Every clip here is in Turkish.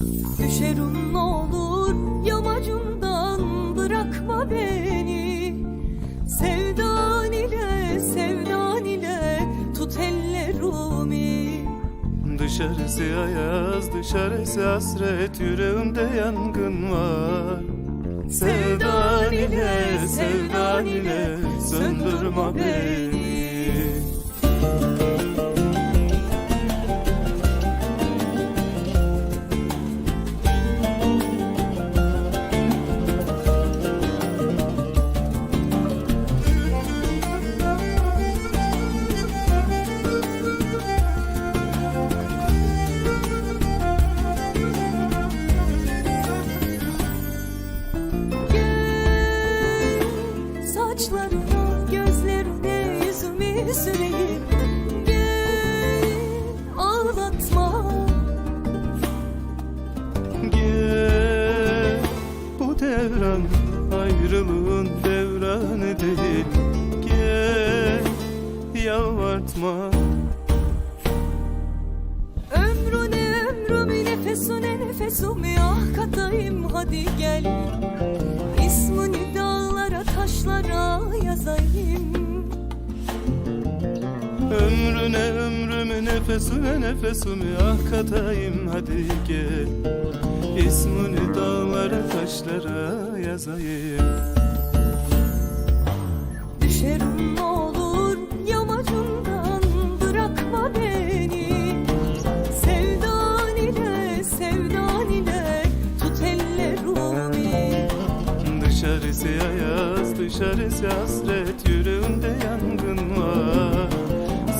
Düşerim ne olur yamacından bırakma beni. Sevdan ile sevdan ile tut ellerimi. Dışarısı ayaz, dışarısı hasret Yüreğimde yangın var. Sevdan ile, sevdan ile Söndürme beni nefesimi ah katayım hadi gel. İsmini dağlara taşlara yazayım. Ömrüne ömrümü nefesine nefesimi ah katayım hadi gel. İsmini dağlara taşlara yazayım dışarısı hasret Yüreğimde yangın var.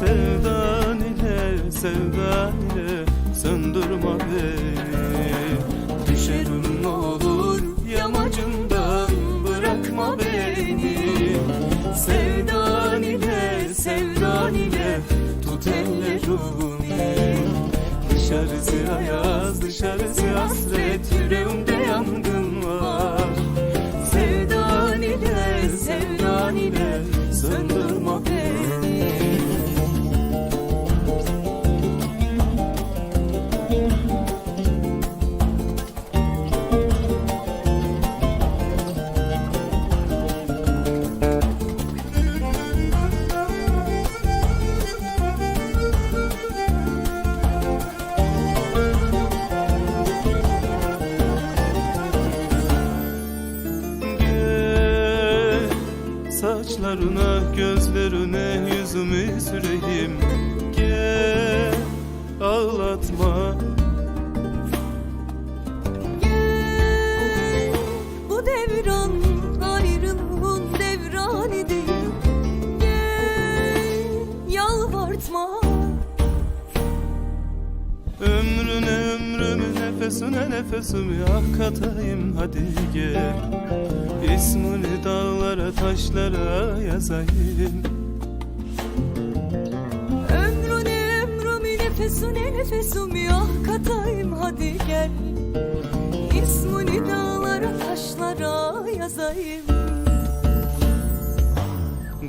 Sevdan ile sevdan ile söndürme beni. Düşerim ne olur yamacından bırakma beni. Sevdan ile sevdan ile tut ellerimi saçlarına gözlerine yüzümü süreyim. Gel ağlatma nefesine nefesimi ah katayım hadi gel. İsmini dağlara taşlara yazayım. Ömrüne ömrümü nefesine nefesimi ah katayım hadi gel. İsmini dağlara taşlara yazayım.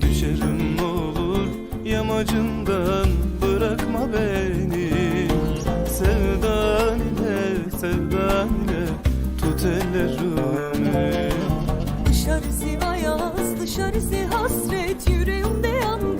Düşerim ne olur yamacından bırakma beni. Sevdan ile tut ellerimi Dışarısı ayaz dışarısı hasret yüreğimde yangın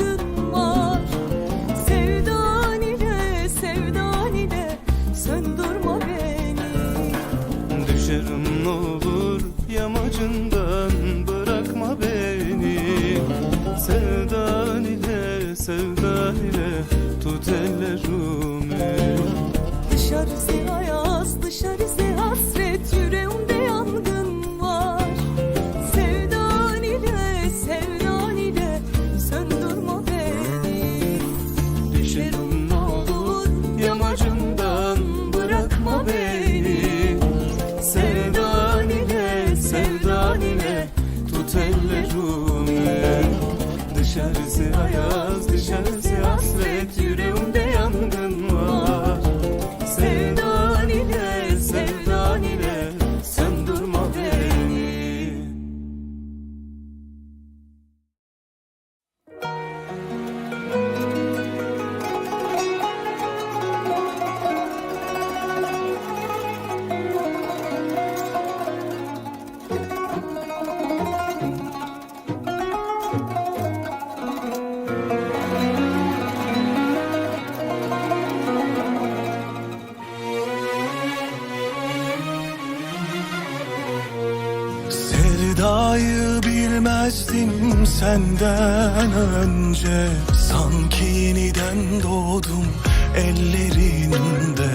Sevdayı bilmezdim senden önce. Sanki yeniden doğdum ellerinde.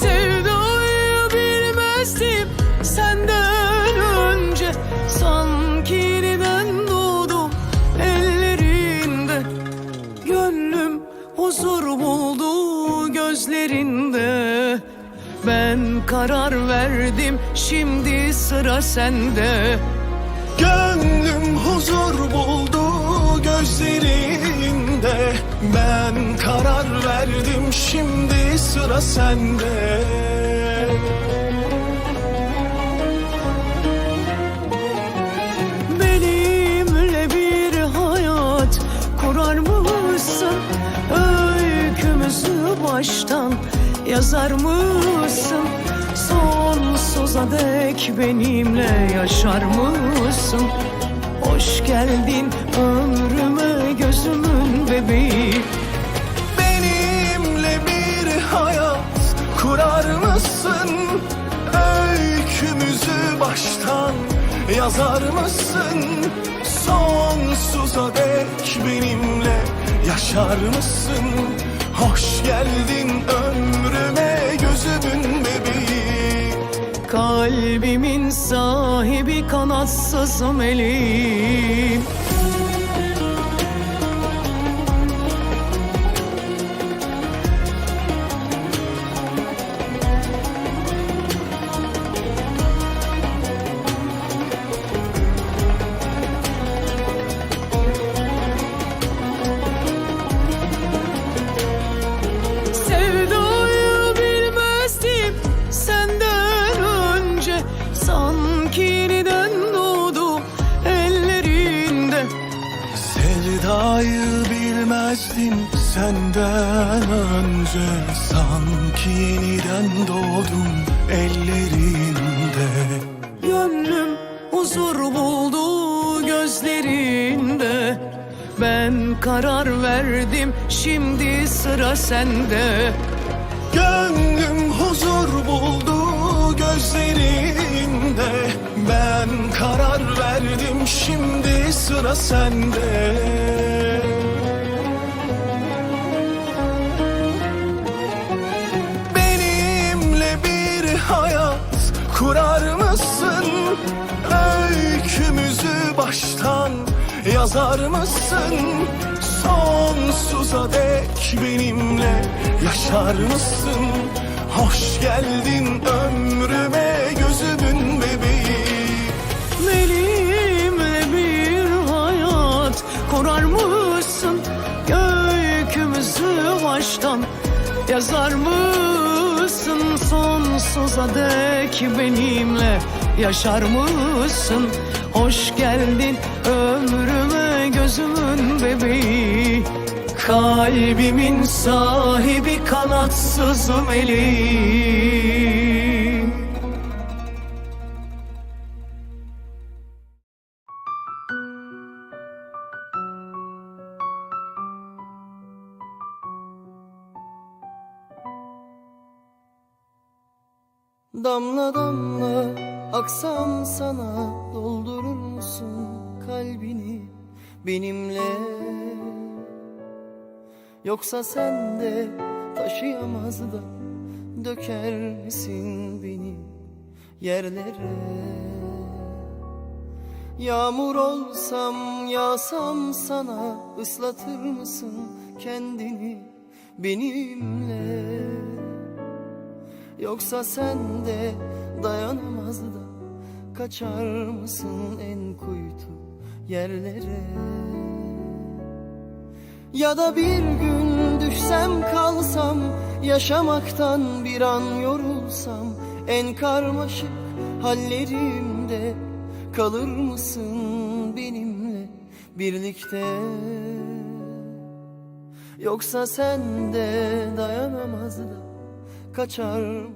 Sevdayı bilmezdim senden önce. Sanki yeniden doğdum ellerinde. Gönlüm huzur buldu gözlerinde. Ben karar verdim şimdi sıra sende Gönlüm huzur buldu gözlerinde Ben karar verdim şimdi sıra sende Benimle bir hayat kurar mısın? Öykümüzü baştan yazar mısın? Sonsuza dek benimle yaşar mısın? Hoş geldin ömrüme gözümün bebeği Benimle bir hayat kurar mısın? Öykümüzü baştan yazar mısın? Sonsuza dek benimle yaşar mısın? Hoş geldin ömrüme gözümün Kalbimin sahibi kanatsız meleğim Sanki yeniden doğdum ellerinde Gönlüm huzur buldu gözlerinde. Ben karar verdim şimdi sıra sende. Gönlüm huzur buldu gözlerinde. Ben karar verdim şimdi sıra sende yazar mısın? Sonsuza dek benimle yaşar mısın? Hoş geldin ömrüme gözümün bebeği Benimle bir hayat kurar mısın? Öykümüzü baştan yazar mısın? Sonsuza dek benimle yaşar mısın? Hoş geldin ömrüme gözümün bebeği. Kalbimin sahibi kanatsız meleğim Damla damla aksam sana musun kalbini benimle. Yoksa sen de taşıyamaz da döker misin beni yerlere. Yağmur olsam yağsam sana ıslatır mısın kendini benimle? Yoksa sen de dayanamaz da Kaçar mısın en kuytu yerlere Ya da bir gün düşsem kalsam Yaşamaktan bir an yorulsam En karmaşık hallerimde Kalır mısın benimle birlikte Yoksa sen de dayanamaz da kaçar mısın?